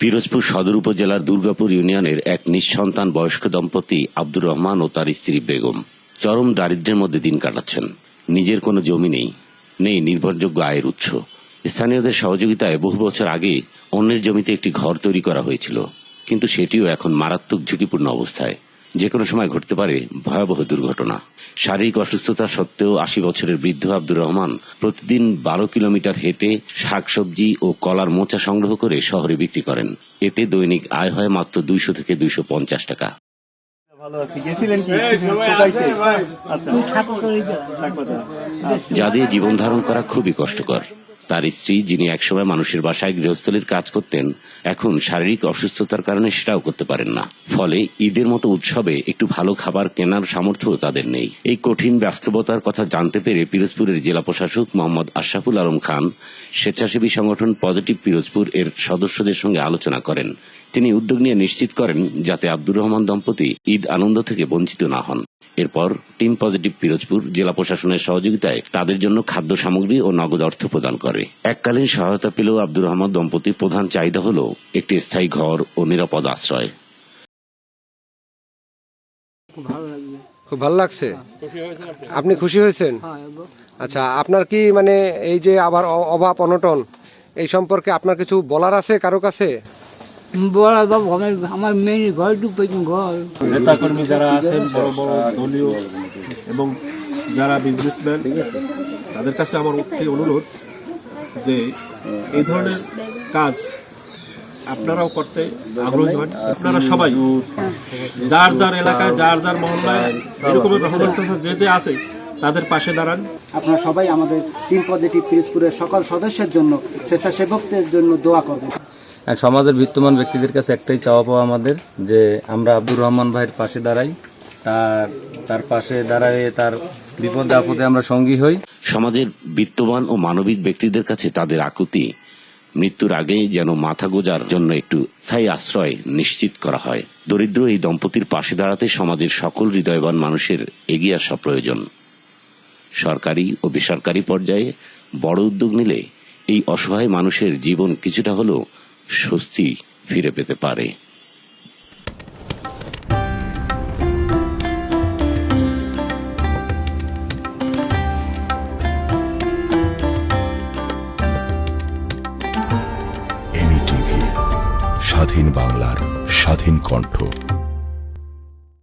পিরোজপুর সদর উপজেলার দুর্গাপুর ইউনিয়নের এক নিঃসন্তান বয়স্ক দম্পতি আব্দুর রহমান ও তার স্ত্রী বেগম চরম দারিদ্র্যের মধ্যে দিন কাটাচ্ছেন। নিজের কোনো জমি নেই নেই নির্ভরযোগ্য আয়ের উৎস। স্থানীয়দের সহযোগিতায় বহু বছর আগে অন্যের জমিতে একটি ঘর তৈরি করা হয়েছিল, কিন্তু সেটিও এখন মারাত্মক ঝুঁকিপূর্ণ অবস্থায়। যে কোনো সময় ঘটতে পারে ভয়াবহ দুর্ঘটনা। শারীরিক অসুস্থতা সত্ত্বেও আশি বছরের বৃদ্ধ আব্দুর রহমান প্রতিদিন বারো কিলোমিটার হেঁটে শাকসবজি ও কলার মোচা সংগ্রহ করে শহরে বিক্রি করেন। এতে দৈনিক আয় হয় মাত্র দুইশো থেকে দুইশো পঞ্চাশ টাকা? আচ্ছা। ঠাকুরবাজার। যা দিয়ে জীবন ধারণ করা খুবই কষ্টকর। তার স্ত্রী, যিনি একসময় মানুষের বাসায় গৃহস্থলীর কাজ করতেন, এখন শারীরিক অসুস্থতার কারণে সেটাও করতে পারেন না। ফলে ঈদের মতো উৎসবে একটু ভালো খাবার কেনার সামর্থ্য তাদের নেই। এই কঠিন বাস্তবতার কথা জানতে পেরে পিরোজপুরের জেলা প্রশাসক মোহাম্মদ আশরাফুল আলম খান স্বেচ্ছাসেবী সংগঠন পজিটিভ পিরোজপুর এর সদস্যদের সঙ্গে আলোচনা করেন। তিনি উদ্যোগ নিয়ে নিশ্চিত করেন যাতে আব্দুর রহমান দম্পতি ঈদ আনন্দ থেকে বঞ্চিত না হন। এরপর টিম পজিটিভ পিরোজপুর জেলা প্রশাসনের সহযোগিতায় তাদের জন্য খাদ্য সামগ্রী ও নগদ অর্থ প্রদান করে। এককালীন সহায়তা পেলেও আব্দুর রহমান দম্পতির প্রধান চাহিদা হল একটি স্থায়ী ঘর ও নিরাপদ আশ্রয়। খুব ভালো লাগছে? আপনি খুশি হয়েছেন? আচ্ছা আপনার কি মানে এই যে আবার অভাব, অনটন, এই সম্পর্কে আপনার কিছু বলার আছে কারও কাছে? বড় বাবু আমার আমার মেয়ে ঘর ঢুকবে ঘর। নেতাকর্মী যারা আছেন বড় বড় দলীয় এবং যারা বিজনেসম্যান তাদের কাছে আমার অনুরোধ যে এই ধরনের কাজ আপনারাও করতে আগ্রহী হন। আপনারা সবাই যার যার এলাকায় যার যার মহল্লায় এরকমের রহমান যে যে আছে তাদের পাশে দাঁড়ান। আপনারা সবাই আমাদের টিম পজিটিভ পিরিজপুরের সকল সদস্যের জন্য স্বেচ্ছাসেবকদের জন্য দোয়া করবেন। সমাজের বিত্তমান ব্যক্তিদের কাছে একটাই চাওয়া পাওয়া আমাদের, যে আমরা আব্দুর রহমান ভাইয়ের পাশে দাঁড়াই। তার তার পাশে দাঁড়ায় তার বিপদে আপদে আমরা সঙ্গী হই। সমাজের বিত্তবান ও মানবিক ব্যক্তিদের কাছে তাদের আকুতি মৃত্যুর আগে যেন মাথা গোজার জন্য একটু স্থায়ী আশ্রয় নিশ্চিত করা হয়। দরিদ্র এই দম্পতির পাশে দাঁড়াতে সমাজের সকল হৃদয়বান মানুষের এগিয়ে আসা প্রয়োজন। সরকারি ও বেসরকারি পর্যায়ে বড় উদ্যোগ নিলে এই অসহায় মানুষের জীবন কিছুটা হলেও স্বস্তি ফিরে পেতে পারে। স্বাধীন বাংলার স্বাধীন কণ্ঠ।